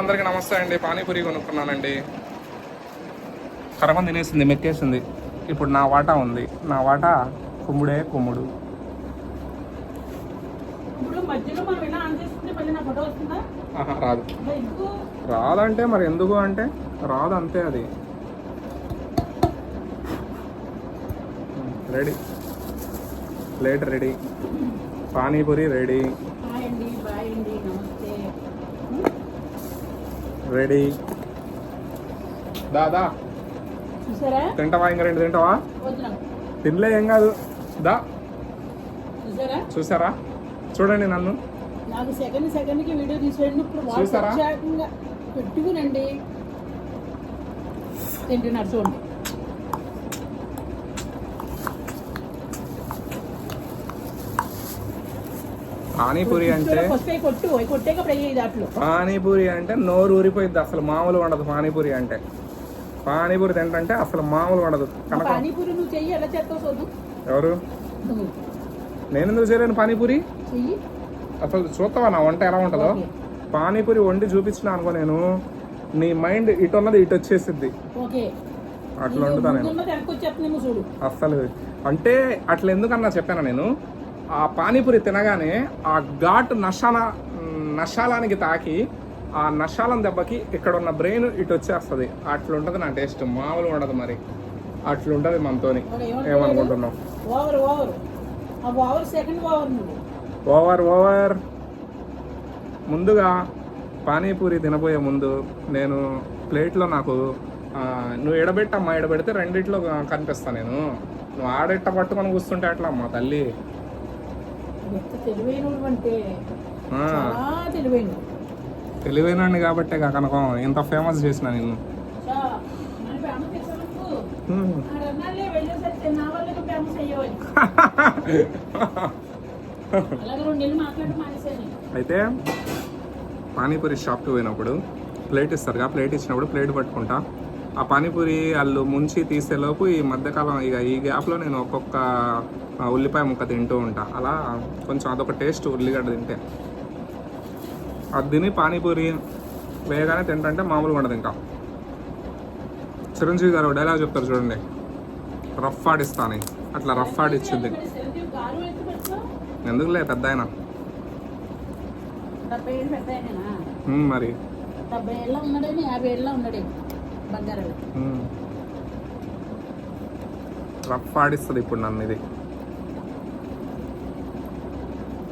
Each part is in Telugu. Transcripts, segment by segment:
అందరికీ నమస్తే అండి. పానీపూరి కొనుక్కున్నానండి. కరమం తినేసింది మెక్కేసింది. ఇప్పుడు నా వాటా ఉంది. నా వాటా కుమ్ముడే కుమ్ముడు. రాదు. రాదంటే మరి ఎందుకు అంటే రాదు అంతే అది. Ready. Plate ready. Panipuri ready hi అండి బాయ్ అండి నమస్తే రెడీ దాదా చూసారా? తింటావా? ఇంకా రెండు తింటావా? తినలే ఏం కాదు. దా. చూసారా? చూసారా? చూడండి నన్ను. నాకు సెకండ్ సెకండ్కి వీడియో తీసేయండి. ఇప్పుడు పెట్టుకునండి. తింటున్నారు చూడండి. పానీపూరి అంటే పానీపూరి అంటే నోరు ఊరిపోయింది అసలు మామూలు ఉండదు పానీపూరి అంటే. పానీపూరి తింటంటే అసలు మామూలు ఉండదు ఎవరు? నేను ఎందుకు చేయలేను పానీపూరి? అసలు చూస్తావా నా వంట ఎలా ఉంటుందో. పానీపూరి వండి చూపించిన అనుకో నేను నీ మైండ్ ఇటు ఉన్నది ఇటు వచ్చేసిద్ది. ఓకే. అట్లా వండుతా నేను. అస్సలు. అంటే అట్లా ఎందుకన్నా చెప్పాను నేను? ఆ పానీపూరి తినగానే ఆ ఘాటు నషాల నషాలానికి తాకి ఆ నషాలం దెబ్బకి ఇక్కడ ఉన్న బ్రెయిన్ ఇటు వచ్చేస్తుంది. అట్లుంటది నా టేస్ట్. మామూలు ఉండదు మరి. అట్లుంటది మనతోని? ఏమనుకుంటున్నావు? Over over. ముందుగా పానీపూరి తినబోయే ముందు నేను ప్లేట్లో నాకు నువ్వు ఎడబెట్టమ్మా ఎడబెడితే రెండిట్లో కనిపిస్తా నేను. నువ్వు ఆడెట్ట పట్టుకొని కూర్చుంటే ఎట్లా అమ్మా తల్లి? తెలివైనడు కాబట్టే కనకం ఇంత ఫేమస్ చేసిన నిన్ను. చా, మన ఫేమస్ చేసామనుకో హ్మ్. ఆడన్నాళ్ళే వెళ్ళేసరికి నా వల్ల ఫేమస్ అయ్యేవాడి అలాగే రెండు నెలలు మాట్లాడడం మానేశాను. అయితే పానీపూరి షాప్కి పోయినప్పుడు ప్లేట్ ఇస్తారుగా ప్లేట్ ఇచ్చినప్పుడు ప్లేట్ పట్టుకుంటా. ఆ పానీపూరి వాళ్ళు ముంచి తీసేలోపు ఈ మధ్యకాలం ఇక ఈ గ్యాప్లో నేను ఒక్కొక్క ఉల్లిపాయ ముక్క తింటూ ఉంటా. అలా కొంచెం అదొక టేస్ట్ ఉల్లిగడ్డ తింటే. అది తిని పానీపూరి వేయగానే తింటంటే మామూలుగా ఉండదు ఇంకా. చిరంజీవి గారు డైలాగ్ చెప్తారు చూడండి. రఫ్ ఆడిస్తాను అట్లా రఫ్ ఆడిచ్చింది. ఎందుకులే పెద్ద ఆయన? మరి. రఫ్ ఆడిస్తుంది ఇప్పుడు నన్ను ఇది.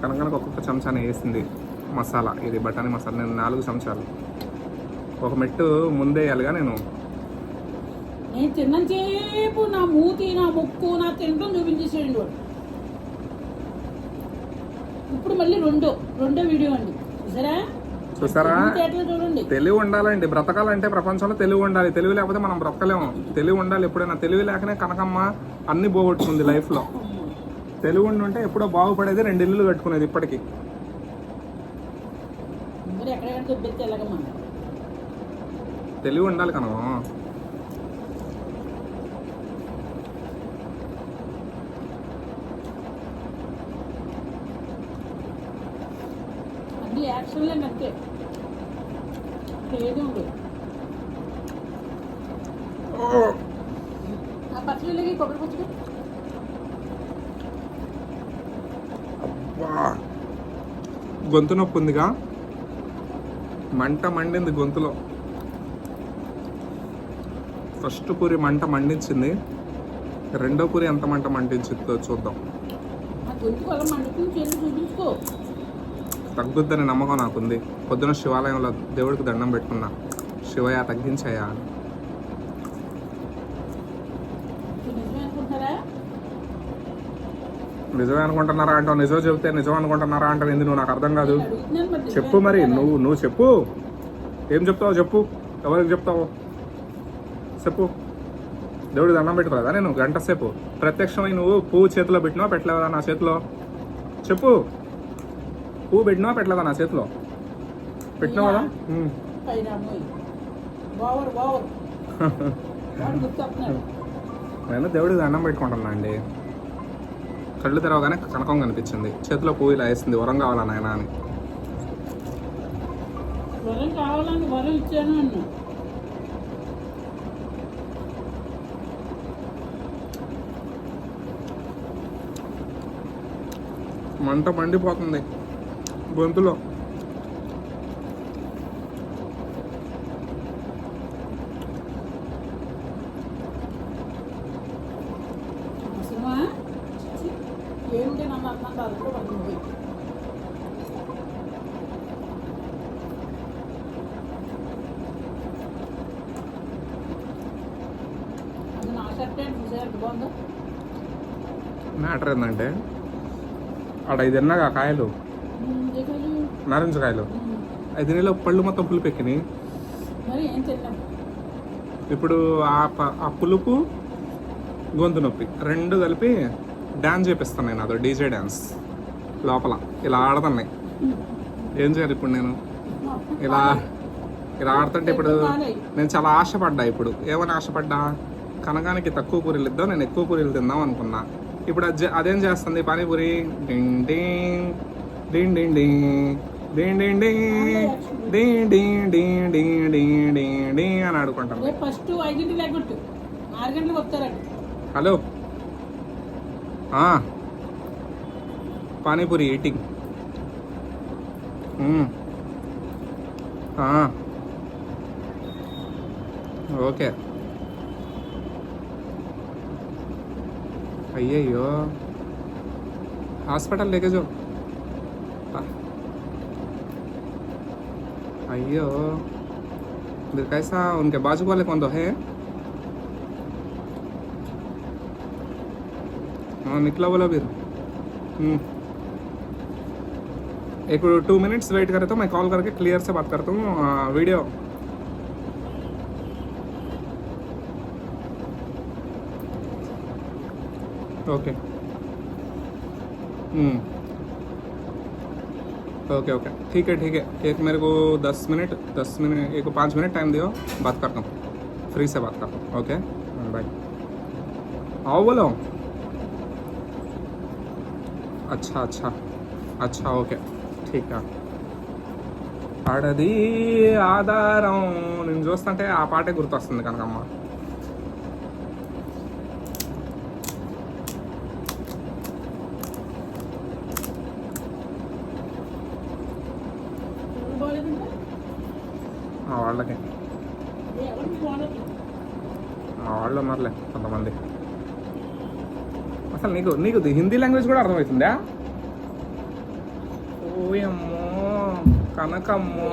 కనుక ఒక్కొక్క చెంచానే వేసింది మసాలా. ఇది బఠానీ మసాలా. నేను నాలుగు చెంచాలు. ఒక మెట్టు ముందే వేయాలిగా నేను. నేను తిన్నంతసేపు నా మూతి నా ముక్కు నా తినడం చూపించేసేయండి. ఇప్పుడు మళ్ళీ రెండో రెండో వీడియో అండి. చూసారా? చూసారా? తెలివి ఉండాలండి. బ్రతకాలంటే ప్రపంచంలో తెలివి ఉండాలి. తెలివి లేకపోతే మనం బ్రతకలేము. తెలివి ఉండాలి ఎప్పుడైనా. తెలివి లేకనే కనకమ్మ అన్ని పోగొట్టుకుంది లైఫ్లో. తెలివి ఉండి ఉంటే ఎప్పుడో బాగుపడేది రెండు ఇల్లులు కట్టుకునేది ఇప్పటికి. తెలివి ఉండాలి కనవ యాక్షన్లే అంతే. ఏది ఉండదు ఆ పచ్చడికి కొబ్బరి పచ్చడి. గొంతు నొప్పి ఉందిగా. మంట మండింది గొంతులో. ఫస్ట్ పూరి మంట మండించింది. రెండో పూరి ఎంత మంట మండించిందో చూద్దాం. గొంతు మండుతుంది చూపించుకో. తగ్గుద్దని నమ్మకం నాకుంది. పొద్దున శివాలయంలో దేవుడికి దండం పెట్టుకున్నా. శివయ్య తగ్గించాయా నిజమే అనుకుంటున్నారా అంటావు నిజం చెబితే నిజం అనుకుంటున్నారా అంటావు ఎందుకు నువ్వు? నాకు అర్థం కాదు. చెప్పు మరి? నువ్వు నువ్వు చెప్పు. ఏం చెప్తావు చెప్పు. ఎవరికి చెప్తావు? చెప్పు. దేవుడి దండం పెట్టుకోలేదా నేను? గంట సేపు. ప్రత్యక్షమై నువ్వు పువ్వు చేతిలో పెట్టినావా? పెట్టలేదా నా చేతిలో? చెప్పు. పువ్వు పెట్టినావా? పెట్టలేదా నా చేతిలో? పెట్టినావు? కదా నేను దేవుడికి దండం పెట్టుకుంటున్నా అండి. కళ్ళు తెరవగానే కనకం కనిపించింది. చేతిలో పువ్వు ఇలా వేసింది. వరం కావాలా నాయన అని. వరం కావాలని వరం ఇచ్చాను అన్న. మంట మండిపోతుంది. గొంతులో మ్యాటర్ ఏంటంటే అక్కడ ఇది తిన్నాక కాయలు? నారింజ కాయలు ఐదు నెలలు పళ్ళు మొత్తం పులుపు ఎక్కినాయి. ఇప్పుడు ఆ ఆ పులుపు గొంతు నొప్పి రెండు కలిపి డ్యాన్స్ చేపిస్తాను నేను అదో డీజే డ్యాన్స్ లోపల ఇలా ఆడుతున్నాయి. ఏం చేయాలి ఇప్పుడు నేను? ఇలా ఇలా ఆడుతుంటే ఇప్పుడు నేను చాలా ఆశపడ్డా ఇప్పుడు. ఏమని ఆశపడ్డా? కనకానికి తక్కువ పూరీలు ఇద్దాం నేను ఎక్కువ పూరీలు తిందాం అనుకున్నా. ఇప్పుడు అదేం చేస్తుంది? పానీపూరి. డింగ్ డింగ్. డింగ్ డింగ్ డింగ్. అని ఆడుకుంటాం. First hello. Panipuri eating okay. అయ్యయ్యో. హాస్పిటల్ లేకజో अयो फिर कैसा? उनके बाजू वाले कौन तो है? हाँ निकला बोला फिर। हम्म। एक टू मिनट्स वेट करे तो मैं कॉल करके क्लियर से बात करता हूँ वीडियो ओके हम्म। ओके ओके ठीक है ठीक है एक मेरे को दस मिनट दस मिनट एक को पाँच मिनट टाइम दियो बात करता हूँ फ्री से बात करता हूँ ओके बाय आओ बोलो अच्छा अच्छा अच्छा ఓకే ఠీక్ ఆడది ఆధారం నేను చూస్తుంటే ఆ పాటే గుర్తొస్తుంది కనకమ్మ వాళ్ళకి. మా వాళ్ళు ఉన్నారులే కొంతమంది. అసలు నీకు నీకు హిందీ లాంగ్వేజ్ కూడా అర్థమవుతుందా? ఓయమ్మో కనకమ్మో.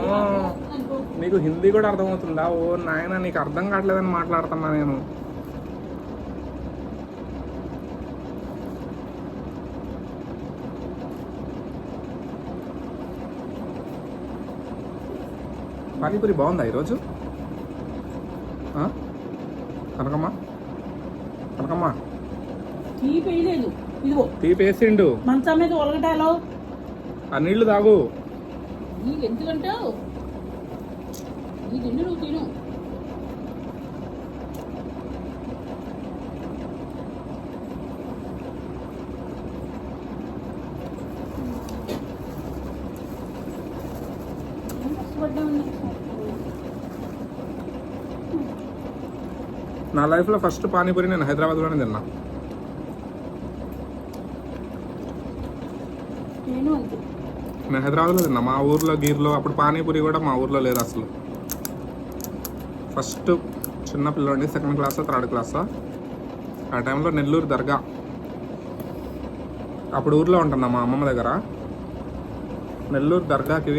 నీకు హిందీ కూడా అర్థమవుతుందా? ఓ నాయన నీకు అర్థం కావట్లేదని మాట్లాడుతున్నా నేను. పానీపూరి బాగుందా ఈరోజు? కనకమ్మ? కనకమ్మ? టీ వేయలేదు ఇదిగో. తీపి వేసిండు మంచం మీద ఒలగటాలో. ఆ నీళ్ళు తాగు. ఎందుకంటావు? నీ తిండి నువ్వు తిను ఏం కష్టపడ్డావు నా లైఫ్లో ఫస్ట్ పానీపూరి నేను హైదరాబాద్లోనే తిన్నా. నేను హైదరాబాద్లో తిన్నా. మా ఊర్లో గీర్లో అప్పుడు పానీపూరి కూడా మా ఊర్లో లేదు అసలు. ఫస్ట్ చిన్న పిల్లోండి సెకండ్ క్లాస్ థర్డ్ క్లాస్ ఆ టైంలో నెల్లూరు దర్గా. అప్పుడు ఊర్లో ఉంటున్నా మా అమ్మమ్మ దగ్గర. నెల్లూరు దర్గాకి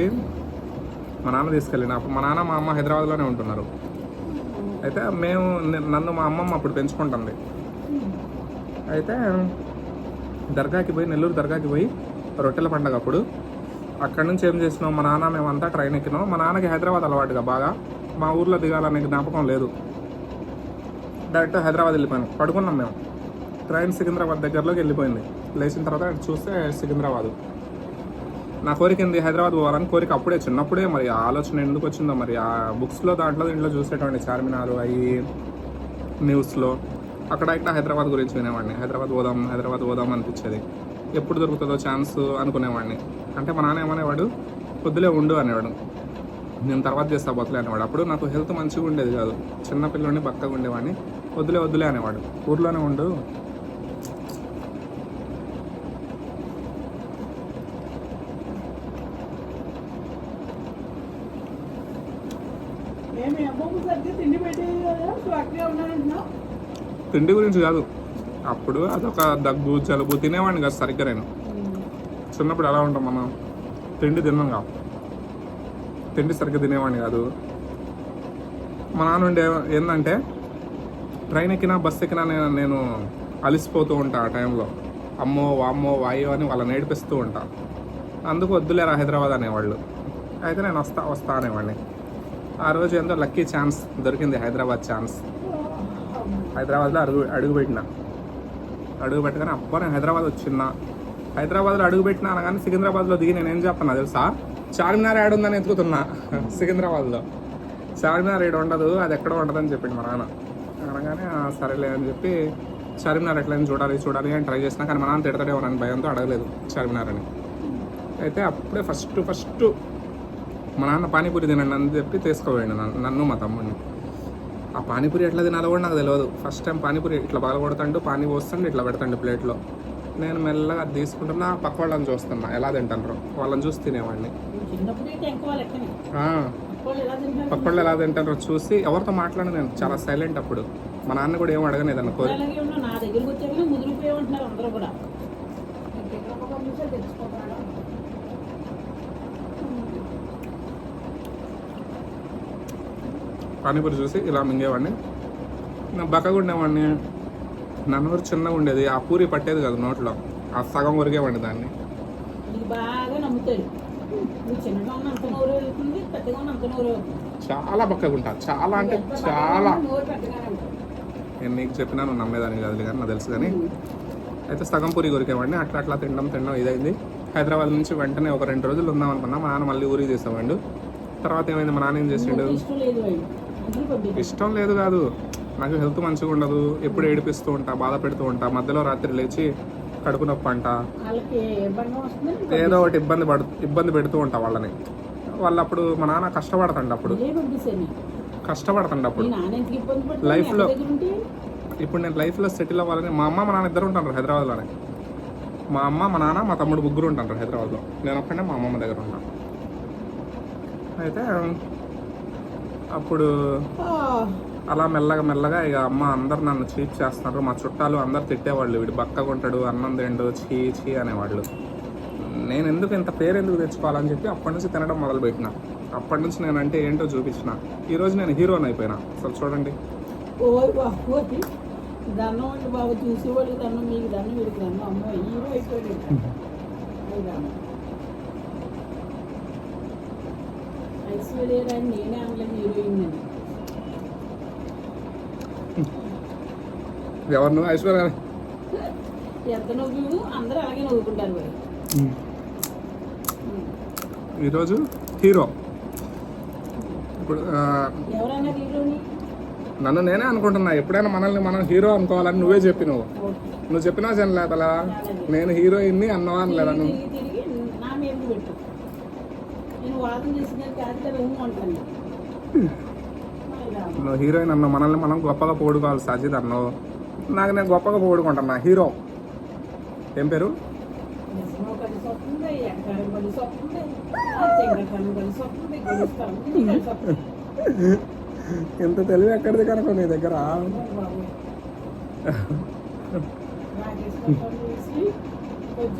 మా నాన్న తీసుకెళ్ళిన. అప్పుడు మా నాన్న మా అమ్మ హైదరాబాద్లోనే ఉంటున్నారు. అయితే మేము నన్ను మా అమ్మమ్మ అప్పుడు పెంచుకుంటుంది. అయితే దర్గాకి పోయి నెల్లూరు దర్గాకి పోయి రొట్టెల పండగ అప్పుడు. అక్కడి నుంచి ఏం చేసినాం మా నాన్న మేమంతా ట్రైన్ ఎక్కినాం. మా నాన్నకి హైదరాబాద్ అలవాటుగా బాగా. మా ఊర్లో దిగాలనే జ్ఞాపకం లేదు. డైరెక్ట్ హైదరాబాద్ వెళ్ళిపోయాను. పడుకున్నాం మేము. ట్రైన్ సికింద్రాబాద్ దగ్గరలోకి వెళ్ళిపోయింది. లేచిన తర్వాత చూస్తే సికింద్రాబాద్. నా కోరిక ఏంది? హైదరాబాద్ పోవాలని కోరిక అప్పుడే చిన్నప్పుడే మరి ఆలోచన ఎందుకు వచ్చిందో మరి ఆ బుక్స్లో దాంట్లో దీంట్లో చూసేటువంటి చార్మినార్ అవి న్యూస్లో అక్కడ ఇక్కడ హైదరాబాద్ గురించి వినేవాడిని. హైదరాబాద్ పోదాం హైదరాబాద్ పోదాం అనిపించేది. ఎప్పుడు దొరుకుతుందో ఛాన్స్ అనుకునేవాడిని. అంటే మా నాన్న ఏమనేవాడు? పొద్దులే ఉండు అనేవాడు. నేను తర్వాత చేస్తా బొత్తలే అనేవాడు. అప్పుడు నాకు హెల్త్ మంచిగా ఉండేది కాదు. చిన్నపిల్లని బక్కగా ఉండేవాడిని. వద్దులే వద్దులే అనేవాడు. ఊర్లోనే ఉండు ఏమి అమ్మమ్మ సరిగ్గా తిండి పెట్టేది కదా నువ్వు అక్కడే ఉన్నానంటున్నావు తిండి గురించి కాదు. అప్పుడు అదొక దగ్గు జలుబు తినేవాడిని కాదు సరిగ్గా నేను. చిన్నప్పుడు ఎలా ఉంటాం మనం. తిండి తిన్నాం కాదు. తిండి సరిగ్గా తినేవాడిని కాదు. మా నాన్న ఉండే ఏంటంటే ట్రైన్ ఎక్కినా బస్ ఎక్కినా నేను నేను అలిసిపోతూ ఉంటా ఆ టైంలో. అమ్మో వామ్మో వాయో అని వాళ్ళని నేర్పిస్తూ ఉంటా. అందుకు వద్దులేరా హైదరాబాద్ అనేవాళ్ళు. అయితే నేను వస్తా వస్తా అనేవాడిని. ఆ రోజు ఎంతో లక్కీ ఛాన్స్ దొరికింది హైదరాబాద్ ఛాన్స్. హైదరాబాద్లో అడుగు అడుగు పెట్టిన అడుగు పెట్టగానే అబ్బా నేను హైదరాబాద్ వచ్చిన. హైదరాబాద్లో అడుగుపెట్టినా అనగానే సికింద్రాబాద్లో దిగి నేను ఏం చెప్పన్నా తెలుసా? చార్మినార్ ఏడు ఉందని ఎత్తుకుతున్నా. సికింద్రాబాద్లో. చార్మినార్ ఏడు ఉండదు అది ఎక్కడో ఉండదని చెప్పిండు మా నాన్న. అనగానే సరేలే అని చెప్పి చార్మినార్ ఎట్లయినా చూడాలి చూడాలి అని ట్రై చేసినా కానీ మా నాన్న తిడతాడేమో అని భయంతో అడగలేదు చార్మినార్ అని. అయితే అప్పుడే ఫస్ట్ ఫస్ట్ మా నాన్న పానీపూరి తినండి అని చెప్పి తీసుకోపోయాడు నన్ను మా తమ్ముడిని. ఆ పానీపూరి ఎట్లా తినాలో కూడా నాకు తెలియదు ఫస్ట్ టైం పానీపూరి ఇట్లా బాగా పానీ పోస్తుండే ఇట్లా పెడతాండు ప్లేట్లో. నేను మెల్లగా అది తీసుకుంటున్నా పక్క వాళ్ళని చూస్తున్నా ఎలా తింటారు వాళ్ళని చూసి తినేవాడిని. ఎలా పక్క వాళ్ళు ఎలా తింటారో చూసి ఎవరితో మాట్లాడను నేను. చాలా సైలెంట్ అప్పుడు. మా నాన్న కూడా ఏం అడగలేదు అన్న కోరి అలాగే ఉన్నా నా దగ్గరికి వచ్చాక ముదిరిపోయామంటున్నారు అందరూ కూడా దగ్గర ఒక నిమిషాలు తెచ్చుకోకుండా పానీపూరి చూసి ఇలా మింగేవాడిని. నా బక్కగా ఉండేవాడిని. నా నోరు చిన్నగా ఉండేది. ఆ పూరి పట్టేది కదా నోట్లో. ఆ సగం కొరికేవాడిని దాన్ని. చాలా బక్కగా ఉంటా. చాలా అంటే చాలా నేను నీకు చెప్పినా నువ్వు నమ్మేదాన్ని కాదు కానీ నాకు తెలుసు కానీ. అయితే సగం పూరి కొరికేవాడిని అట్లా అట్లా తినడం తినడం ఇదైంది. హైదరాబాద్ నుంచి వెంటనే ఒక రెండు రోజులు ఉందాం అనుకున్నా. మా నాన్న మళ్ళీ ఊరికి తీసేవాడు తర్వాత ఏమైంది? మా నాన్న ఏం చేసిండు? ఇష్టం లేదు కాదు. నాకు హెల్త్ మంచిగా ఉండదు. ఎప్పుడు ఏడిపిస్తూ ఉంటా బాధ పెడుతూ ఉంటా మధ్యలో రాత్రి లేచి కడుపు నొప్పి అంట. ఏదో ఒకటి ఇబ్బంది పడు ఇబ్బంది పెడుతూ ఉంటా వాళ్ళని. వాళ్ళు అప్పుడు మా నాన్న కష్టపడతాండి అప్పుడు. కష్టపడతాండి అప్పుడు. మీ నాన్న ఎందుకు ఇబ్బంది పడుతుంది Life లో- దగ్గర ఉంటే? ఇప్పుడు నేను లైఫ్లో సెటిల్ అవ్వాలని మా అమ్మ మా నాన్న ఇద్దరు ఉంటారు హైదరాబాద్లోనే. మా అమ్మ మా నాన్న మా తమ్ముడు ముగ్గురు ఉంటారు హైదరాబాద్లో. నేను ఒక్కడే మా అమ్మమ్మ దగ్గర ఉంటాను అయితే అప్పుడు అలా మెల్లగా మెల్లగా ఇక అమ్మ అందరు నన్ను చీట్ చేస్తున్నారు. మా చుట్టాలు అందరు తిట్టేవాళ్ళు. వీడు బక్కగా ఉంటాడు అన్నం తిండు చీ చీ అనేవాళ్ళు. నేను ఎందుకు ఇంత పేరు ఎందుకు తెచ్చుకోవాలని చెప్పి అప్పటి నుంచి తినడం మొదలుపెట్టిన. అప్పటి నుంచి నేను అంటే ఏంటో చూపించిన. ఈరోజు నేను హీరోని అయిపోయినా. అసలు చూడండి. దండం బాబు. దండం మీకు దండం వీడికి దండం. అమ్మో హీరో అయిపోయాడు. నేనే హీరోయిన్ అని ఎవరు నువ్వు ఐశ్వర్య రాయ్? ఎంత నవ్వు అందరూ అలాగే నవ్వుకుంటారు మరి ఈరోజు హీరో ఇప్పుడు నన్ను నేనే అనుకుంటున్నా ఎప్పుడైనా మనల్ని మనం హీరో అనుకోవాలని నువ్వే చెప్పినావు ఓకే నువ్వు చెప్పినా జనలేదలా నేను హీరోయిన్ని అన్నవా అనలేదా నువ్వు నా హీరోయిన్ అన్నావు మనల్ని మనం గొప్పగా పోడుకోవాలి సజిద్ అన్నావు నాకు నేను గొప్పగా పోడుకుంటున్నా హీరో. ఏం పేరు? ఇంత తెలివి ఎక్కడిది కనుక నీ దగ్గర?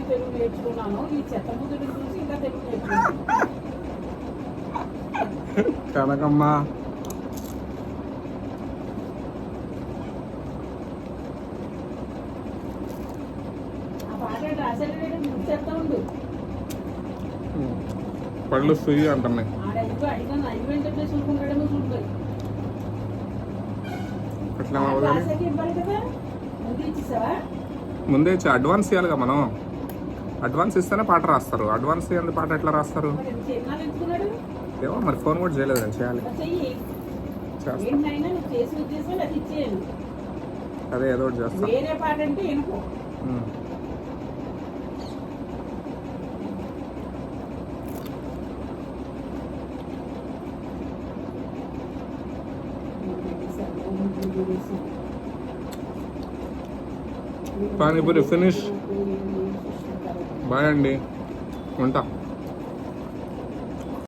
తెలుగు నేర్చుకున్నాను ఈ చెత్త ముద్దుని చూసి ఇంకా తెలుగు నేర్చుకున్నాను. కనకమ్మా. పళ్ళు సుయ్యి అంటున్నాయి అట్లా ముందే ఇచ్చి అడ్వాన్స్ కదా మనం. అడ్వాన్స్ ఇస్తేనే పాట రాస్తారు. అడ్వాన్స్ ఇవ్వాలి పాట ఎట్లా రాస్తారు? ఏమో మరి ఫోన్ కూడా చేయలేదు కదా చేయాలి. అదే ఏదో ఒకటి చేస్తా. పానీపూరి ఫినిష్ బాయ్ అండి. ఉంటా.